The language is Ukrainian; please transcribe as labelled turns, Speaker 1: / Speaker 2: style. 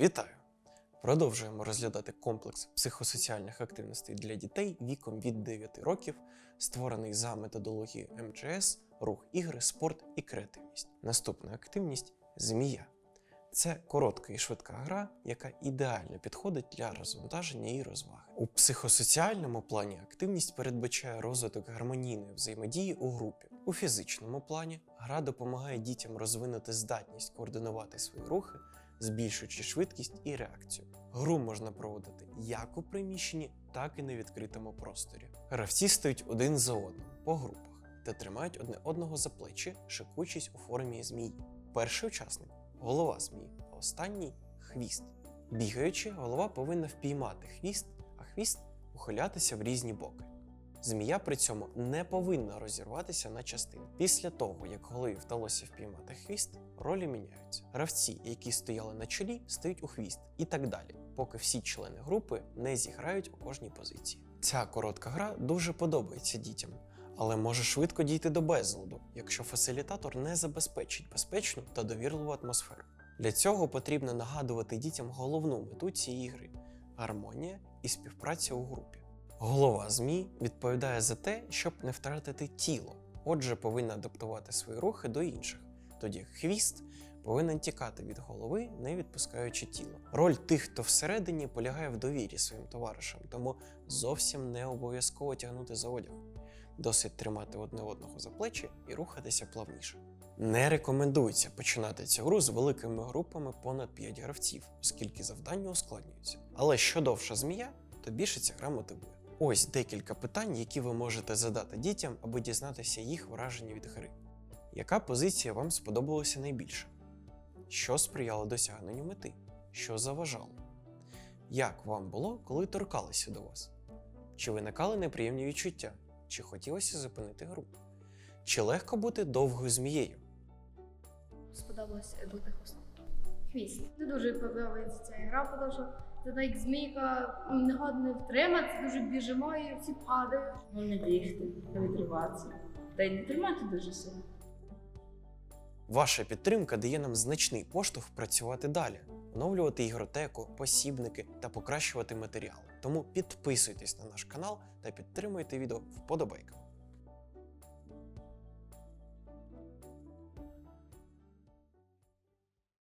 Speaker 1: Вітаю! Продовжуємо розглядати комплекс психосоціальних активностей для дітей віком від 9 років, створений за методологією МЧС, рух ігри, спорт і креативність. Наступна активність змія. Це коротка і швидка гра, яка ідеально підходить для розвантаження і розваги. У психосоціальному плані активність передбачає розвиток гармонійної взаємодії у групі. У фізичному плані гра допомагає дітям розвинути здатність координувати свої рухи, збільшуючи швидкість і реакцію. Гру можна проводити як у приміщенні, так і на відкритому просторі. Гравці стають один за одним по групах та тримають одне одного за плечі, шикуючись у формі змії. Перший учасник голова змії, а останній хвіст. Бігаючи, голова повинна впіймати хвіст, а хвіст ухилятися в різні боки. Змія при цьому не повинна розірватися на частини. Після того, як голові вдалося впіймати хвіст, ролі міняються. Гравці, які стояли на чолі, стають у хвіст, і так далі, поки всі члени групи не зіграють у кожній позиції. Ця коротка гра дуже подобається дітям, але може швидко дійти до безладу, якщо фасилітатор не забезпечить безпечну та довірливу атмосферу. Для цього потрібно нагадувати дітям головну мету цієї гри гармонія і співпраця у групі. Голова ЗМІ відповідає за те, щоб не втратити тіло, отже, повинна адаптувати свої рухи до інших. Тоді хвіст повинен тікати від голови, не відпускаючи тіло. Роль тих, хто всередині, полягає в довірі своїм товаришам, тому зовсім не обов'язково тягнути за одяг. Досить тримати одне одного за плечі і рухатися плавніше. Не рекомендується починати цю гру з великими групами понад 5 гравців, оскільки завдання ускладнюються. Але що довша змія, то більше ця гра мотивує. Ось декілька питань, які ви можете задати дітям, аби дізнатися їх враження від гри. Яка позиція вам сподобалася найбільше? Що сприяло досягненню мети? Що заважало? Як вам було, коли торкалися до вас? Чи виникали неприємні відчуття? Чи хотілося зупинити гру? Чи легко бути довгою змією?
Speaker 2: Сподобалося бути хвостом.
Speaker 3: Хвіст. Не дуже подобається ця гра, тому це так як змійка м, не втримати, дуже біжимо і всі падають.
Speaker 2: Ну, не бігти, не відриватися. Та й не тримати дуже сильно.
Speaker 1: Ваша підтримка дає нам значний поштовх працювати далі, оновлювати ігротеку, посібники та покращувати матеріал. Тому підписуйтесь на наш канал та підтримуйте відео вподобайками.